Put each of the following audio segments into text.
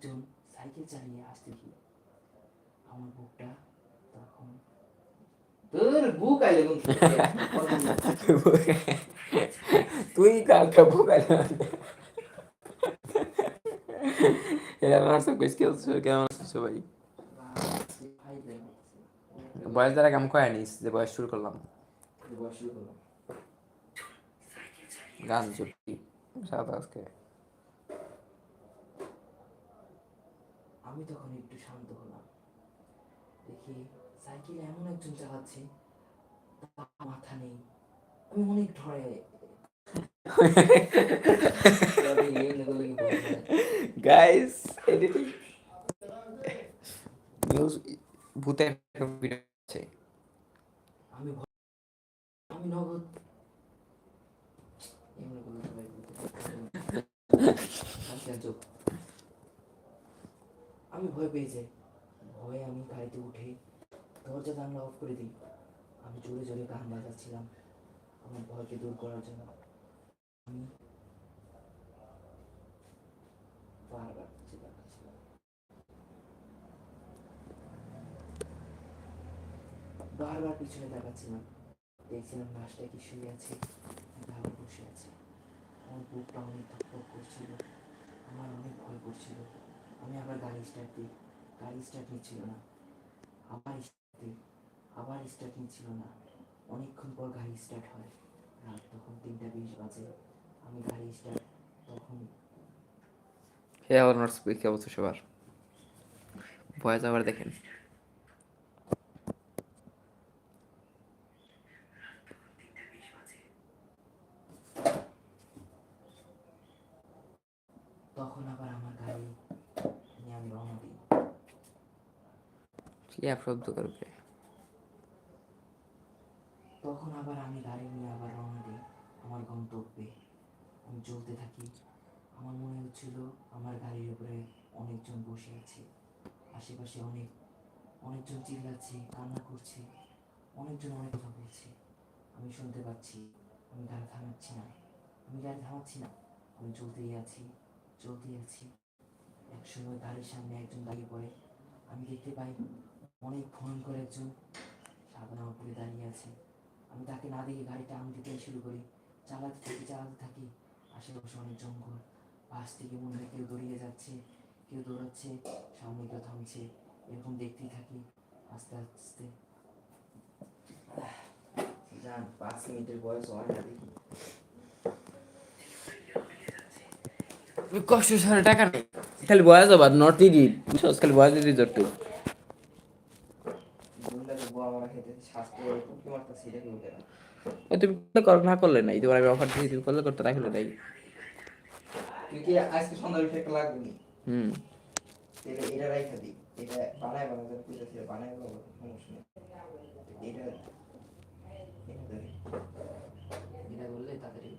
একজন সাইকেল চালিয়ে আসতে দেখি আমার বুকটা তখন তোর বুক আইলে তুই কালকে ভোগাল আমার সব কিছু কেমন আছো? সবাই? বয়স দ্বারা কাম কয় নিস যে বয়স শুরু করলাম। বয়স শুরু করলাম। গান চুপি সাদা আজকে। আমি তখন একটু শান্ত হলাম। দেখি সাইকেল এমন একজন চালাচ্ছে মাথা নেই। আমি অনেক ধরে। গাইস এডিটিং নিউজ ভূতের ভিডিও আছে। আমি আমি নগদ। এমনি করলে সবাই বুঝতে পারবে। চুপ। আমি ভয় পেয়ে যাই। ভয়ে আমি গাড়িতে উঠে দরজা জানলা অফ করে দিই। আমি জোরে জোরে গান বাজাচ্ছিলাম আমার ভয়কে দূর করার জন্য। আমি বারবার পিছনে তাকাচ্ছিলাম। দেখছিলাম লাশটা কি শুয়ে আছে ভাবে বসে আছে। আমার বুকটা অনেক ধকধক করছিল। আমার অনেক ভয় করছিল। আমি আবার গাড়ি স্টার্ট দিই। গাড়ি স্টার্ট নিচ্ছিল না। আবার স্টার্ট দিই। আবার স্টার্ট নিচ্ছিল না। অনেকক্ষণ পর গাড়ি স্টার্ট হয়। রাত তখন তিনটা বিশ বাজে। আমি গাড়ি স্টার্ট তখন হে আবার নোটস কি অবশ্য সবার। ভয়েস আবার দেখেন তখন আবার আমার গাড়ি নিয়ে আমি রওনা দিই কি অ্যাপ শব্দ করবে। তখন আবার আমি গাড়ি নিয়ে আবার রওনা দিই। আমার গন্তব্যে। আমি চলতে থাকি। আমার মনে হচ্ছিল আমার গাড়ির উপরে অনেকজন বসে আছে। আশেপাশে অনেক, অনেকজন চিল্লাচ্ছে, কান্না করছে। অনেকজন অনেক কথা বলছে। আমি শুনতে পাচ্ছি, আমি গাড়ি থামাচ্ছি না। আমি গাড়ি থামাচ্ছি না। আমি চলতেই আছি চলতেই আছি। এক সময় গাড়ির সামনে একজন দাঁড়িয়ে পড়ে। আমি দেখতে পাই অনেক ভয়ঙ্কর একজন সাদা জামা পরে দাঁড়িয়ে আছে। আমি তাকে না দেখে গাড়িটা আমি দিতে শুরু করি। চালাতে থাকি চালাতে থাকি। আশেপাশে অনেক জঙ্গল। পাশ থেকে মনে হয় কেউ দৌড়িয়ে যাচ্ছে কেউ দৌড়াচ্ছে সামনে কেউ থামছে এরকম দেখতেই থাকি আস্তে আস্তে। যান পাঁচ মিনিটের বয়স হয় না দেখি। কষ্ট সারা টাকা নেই। খালি বয়স আবার নট ইডিট। বুঝছস? খালি বয়স ইডিট ধরতে গুন্ডা বউ আমার খেতে স্বাস্থ্য এরকম কি মারতেছে এটা কি উঠে না ও তুমি কর না করলে নাই তোমার আমি অফার দিয়েছি তুমি করলে করতে না নাই। তুই কি আজকে সন্ধ্যা উঠে একটা লাগবে হুম। তাহলে এটা রাইখা দিই এটা বানায় বানায় পূজা ছিল বানায় বানাবো সমস্যা নেই। এটা এটা বললে তাড়াতাড়ি।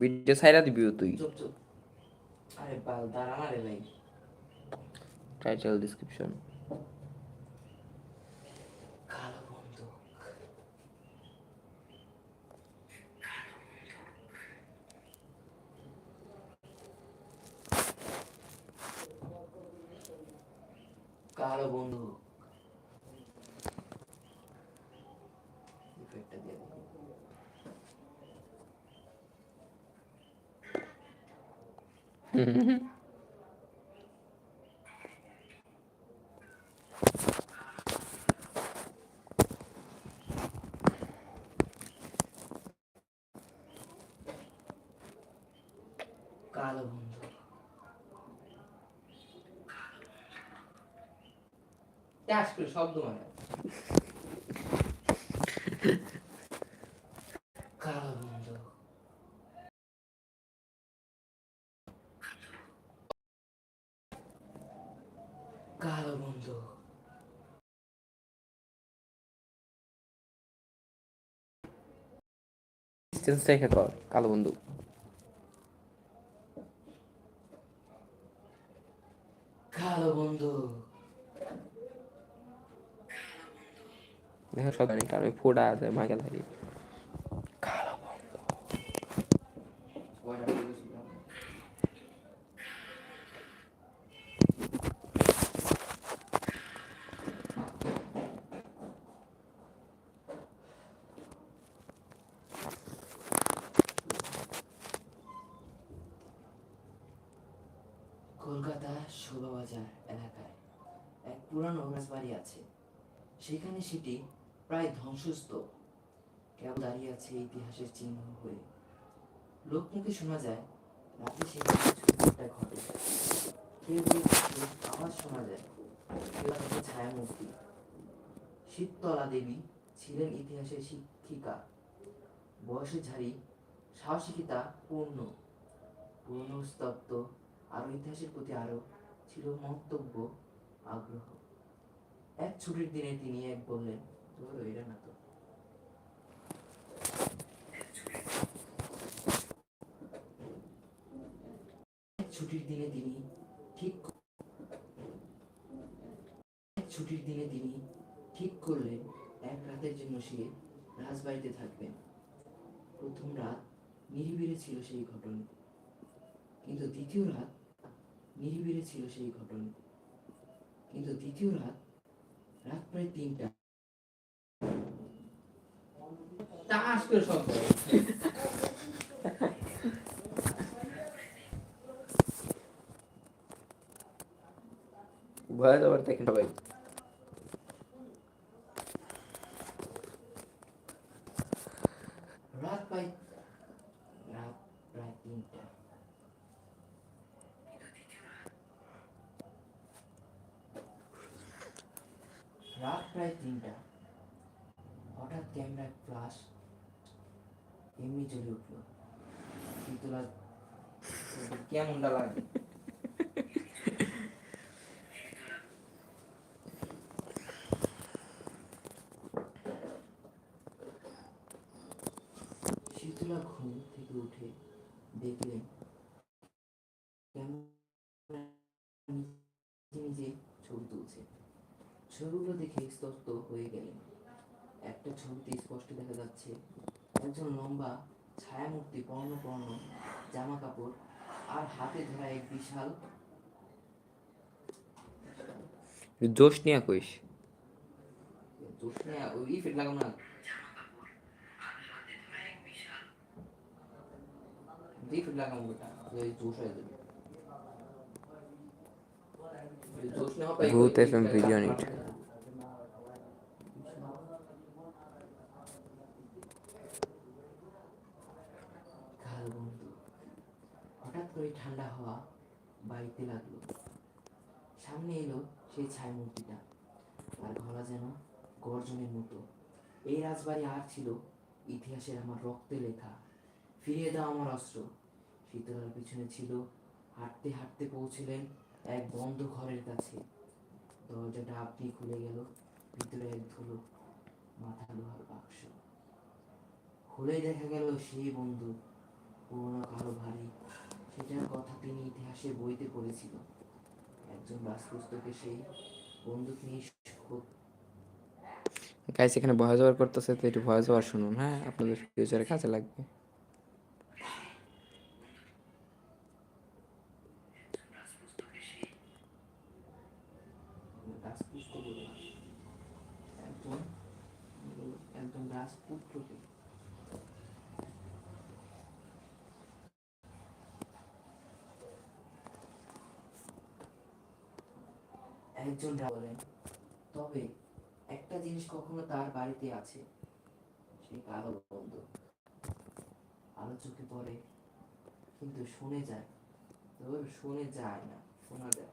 ভিডিও সাইরা দিবি তুই। চুপ চুপ। বাল দাঁড়া না রে ভাই টাইটেল ডেসক্রিপশন কালো বন্ধু কালো বন্ধু ইফেক্টটা দিয়ে দিই। কালো বন্ধু ট্যাস করে শব্দ মানে কালো বন্ধু কালো বন্ধু ডিসটেন্স রেখে কর কালো বন্ধু। কালো বন্ধু। দেখো সব জানি কারণ ফোটা আছে মাইকেল কালো বন্ধ। কয়টা বলেছিল কলকাতা ষোলো বাজার এলাকায়। এক পুরানো রাজবাড়ি আছে। সেখানে সেটি প্রায় ধ্বংসস্তূপ। কেবল দাঁড়িয়ে আছে ইতিহাসের চিহ্ন হয়ে। লোকমুখে শোনা যায়, রাতে সেখানে ঘটে। কেউ কেউ শোনা যায়, কেউ ছায়ামূর্তি। শীততলা দেবী ছিলেন ইতিহাসের শিক্ষিকা। বয়সে ঝাড়ি সাহসিকতা পূর্ণ। পুরনো স্তব্ধ আরও ইতিহাসের প্রতি আরও ছিল মন্তব্য, আগ্রহ। এক ছুটির দিনে তিনি এক বললেন, ধরো, এটা না তো। ছুটির দিনে তিনি ঠিক ছুটির দিনে তিনি ঠিক করলেন, এক রাতের জন্য সে রাজবাড়িতে থাকবেন। প্রথম রাত নিরিবিড়ে ছিল সেই ঘটনা। কিন্তু দ্বিতীয় রাত নিরিবিড়ে ছিল সেই ঘটনা। কিন্তু দ্বিতীয় রাত রাত প্রায় তিনটা। করে সব ভয় দেওয়ার দেখেন সবাই রাত প্রায় রাত প্রায় তিনটা রাত প্রায় তিনটা। হঠাৎ ক্যামেরা ফ্লাশ এমনি চলে উঠল। শীতলা কেমনটা লাগে? শীতলা ঘুম থেকে উঠে দেখলেন ছবিগুলো দেখে স্তব্ধ হয়ে গেলেন। একটা ছবিতে স্পষ্ট দেখা যাচ্ছে একজন লম্বা ছায়ামূর্তি পর্ণ পর্ণ জামা কাপড় আর হাতে ধরা এক বিশাল জোশ নিয়ে কইস দোষ নেই ওই ফিট লাগাম না। দুই ফিট লাগাম ওটা ওই জোশ হয়ে যাবে। ওই জোশ না হবে ভূত FM video need. কাল বন্ধু হঠাৎ করে ঠান্ডা হাওয়া বাড়িতে লাগল। সামনে এলো সেই ছায়ামূর্তিটা আর গলা যেন গর্জনের মতো। এই রাজবাড়ি আর ছিল ইতিহাসের আমার রক্তে লেখা। ফিরিয়ে দাও আমার অস্ত্র। শীতলার পিছনে ছিল, হাঁটতে হাঁটতে পৌঁছলেন এক বন্ধ ঘরের কাছে। দরজাটা আপনি খুলে গেল, ভিতরে এক ধুলো, মাথা লোহার বাক্স। খুলে দেখা গেল সেই বন্ধু, পুরোনো কালো ভারী সেটার কথা তিনি ইতিহাসের বইতে পড়েছিল। একজন রাজপুস্তকে সেই বন্দুক নিয়ে গাইস এখানে ভয় যাওয়ার করতেছে তো একটু ভয় যাওয়ার শুনুন হ্যাঁ? আপনাদের ফিউচারে কাজে লাগবে। একজন একজন রাজপুত্রকে একজন বলেন। তবে একটা জিনিস কখনো তার বাড়িতে আছে, সেই কালো বন্ধ আলো চোখে পড়ে, কিন্তু শুনে যায় তোর শুনে যায় না, শোনা যায়।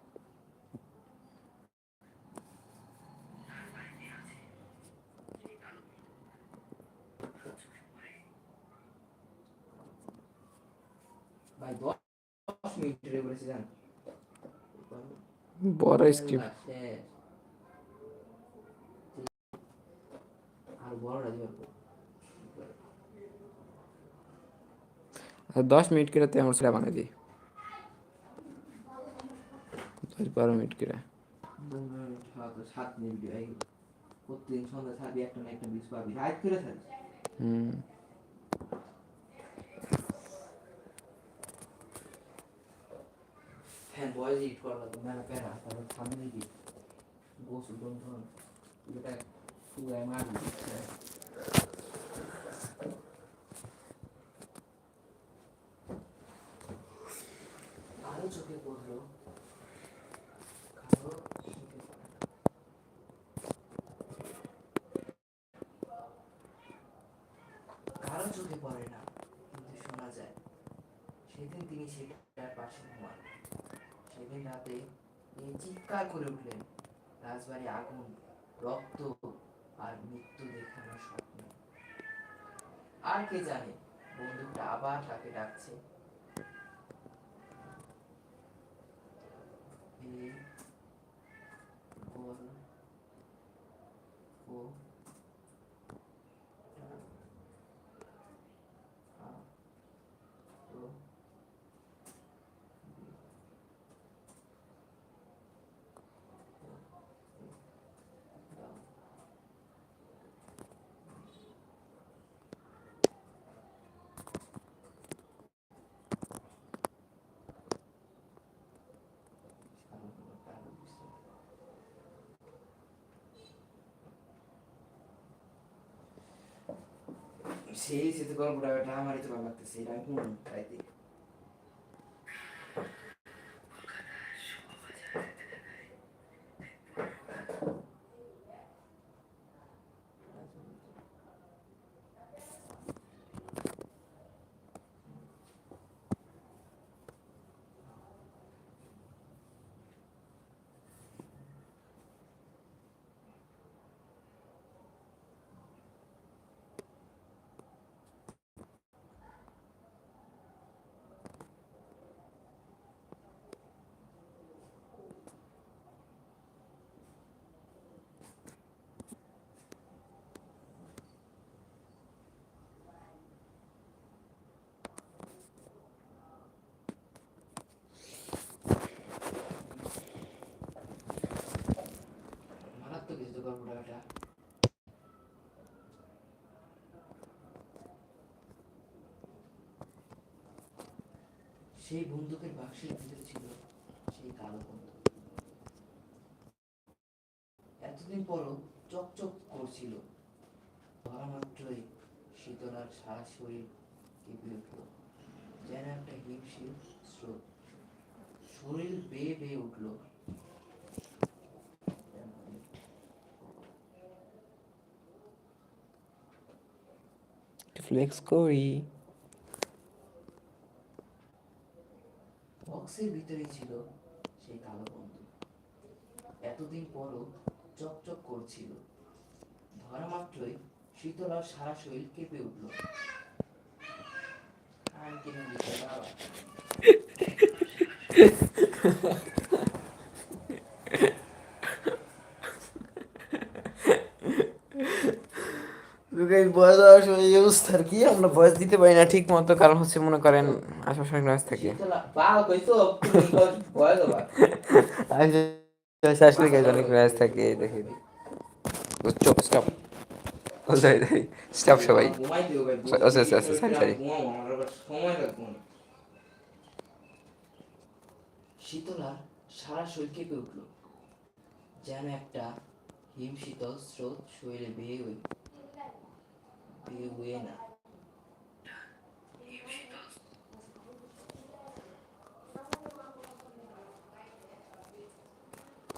ভাই, দশ মিনিট বলেছি, জান? বড় স্ক্রিপ্ট শেষ। আর বড়টা দিবার পর। আর দশ মিনিট করে তো আমার সেটা বানিয়ে দিই দশ বারো মিনিট করে পনেরো মিনিট, হ্যাঁ, তো সাত মিনিট ভিডিও এই প্রতিদিন সন্ধ্যা ছাড়বি একটা না একটা বিষ পাবি রাত করে থাকিস হুম ইট করা মেলা প্যারা তারপর দিই গোসল বন্ধন এটা পুরাই দিচ্ছে আরও চোখে পড়ে না। কিন্তু শোনা যায়, সেদিন তিনি সেটার পাশে ঘুমান সেদিন রাতে তিনি চিৎকার করে উঠলেন। রাজবাড়ি আগুন, রক্ত আর মৃত্যু দেখানোর স্বপ্ন। আর কে জানে, বন্দুকটা আবার তাকে ডাকছে। গোল ও টা আ ও বি দাও কারণ কোনো কারণ বুঝতে পারি না। সেই সেতু গল্পটা ওটা আমারই তো ভালো লাগতেছে এটা আমি শুনুন রাইতে মারাত্মক কিছু তো গল্পটা এটা সেই বন্দুকের বাক্সের ভিতরে ছিল, সেই কালো বন্দুক। এতদিন পরও চকচক করছিল। ধরা মাত্রই শীতলার সারা শরীর কেঁপে উঠল। যেন একটা হিমশিম স্রোত। শরীর বেয়ে বেয়ে উঠল। ফ্লেক্স করি। বক্সের ভিতরেই ছিল সেই কালো বন্দুক এতদিন পরও চকচক করছিল। ধরা মাত্রই শীতলার সারা শরীর কেঁপে উঠল। আর দিতে বাবা বয়স দেওয়ার সময় এই অবস্থা আর কি আমরা বয়স দিতে পারি না ঠিক মতো কারণ হচ্ছে মনে করেন আশেপাশে নয়েজ থাকে। শ্বাস লেগে অনেক নয়েজ থাকে দেখেন। চুপ স্টপ স্টপ সবাই। আবার সময় লাগবে না। শীতলার সারা শরীর কেঁপে উঠল। যেন একটা হিম শীতল স্রোত শরীরে বেয়ে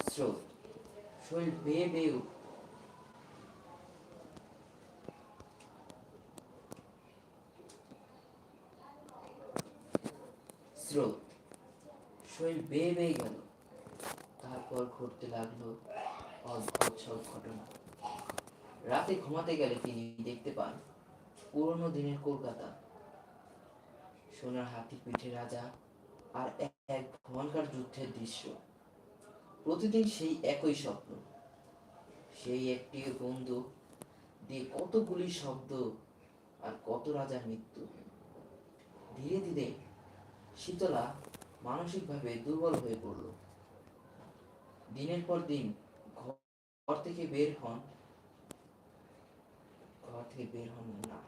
স্রোত শরীর বেয়ে বেয়ে স্রোত শরীর বেয়ে বেয়ে গেল তারপর ঘটতে লাগল অদ্ভুত সব ঘটনা। রাতে ঘুমাতে গেলে তিনি দেখতে পান পুরনো দিনের কলকাতা। সোনার হাতি পিঠে রাজা আর এক ভয়ঙ্কর যুদ্ধের দৃশ্য। প্রতিদিন সেই একই স্বপ্ন। সেই একটি বন্দুক দিয়ে কতগুলি শব্দ আর কত রাজার মৃত্যু। ধীরে ধীরে শীতলা মানসিকভাবে দুর্বল হয়ে পড়ল। দিনের পর দিন ঘর থেকে বের হন ঘর থেকে বের হন না।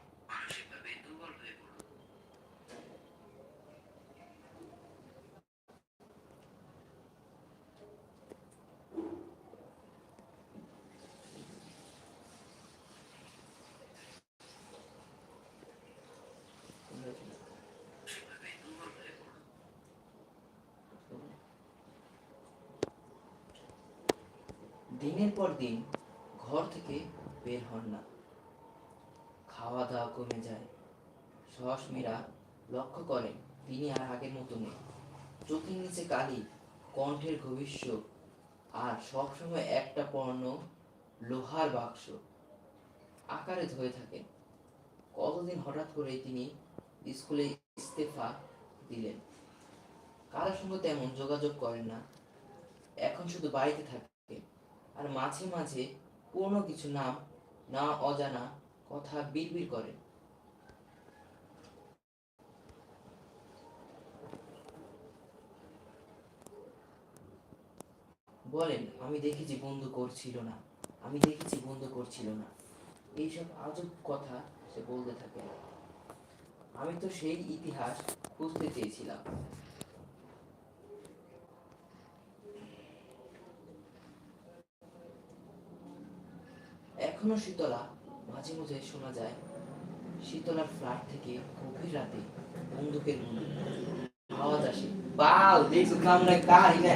দিনের পর দিন ঘর থেকে বের হন না। খাওয়া দাওয়া কমে যায়। সহস মীরা লক্ষ্য করেন তিনি আর আগের মতো নেই। চোখের নিচে কালি, কণ্ঠের ভবিষ্যৎ, আর সবসময় একটা পণ্য, লোহার বাক্স। আকারে ধরে থাকে। কতদিন হঠাৎ করে তিনি স্কুলে ইস্তেফা দিলেন। কারোর সঙ্গে তেমন যোগাযোগ করেন না। এখন শুধু বাড়িতে থাকে। আর মাঝে মাঝে কোনো কিছু নাম, না অজানা কথা বিড়বিড় করে। বলেন, আমি দেখেছি বন্ধু করছিল না। আমি দেখেছি বন্ধু করছিল না। এইসব আজব কথা সে বলতে থাকে আমি তো সেই ইতিহাস খুঁজতে চেয়েছিলাম। এখনও শীতলা মাঝে মাঝে শোনা যায়, শীতলার ফ্ল্যাট থেকে গভীর রাতে বন্দুকের আওয়াজ আসে, বাল, দেখছ কামড়ে কাহিনা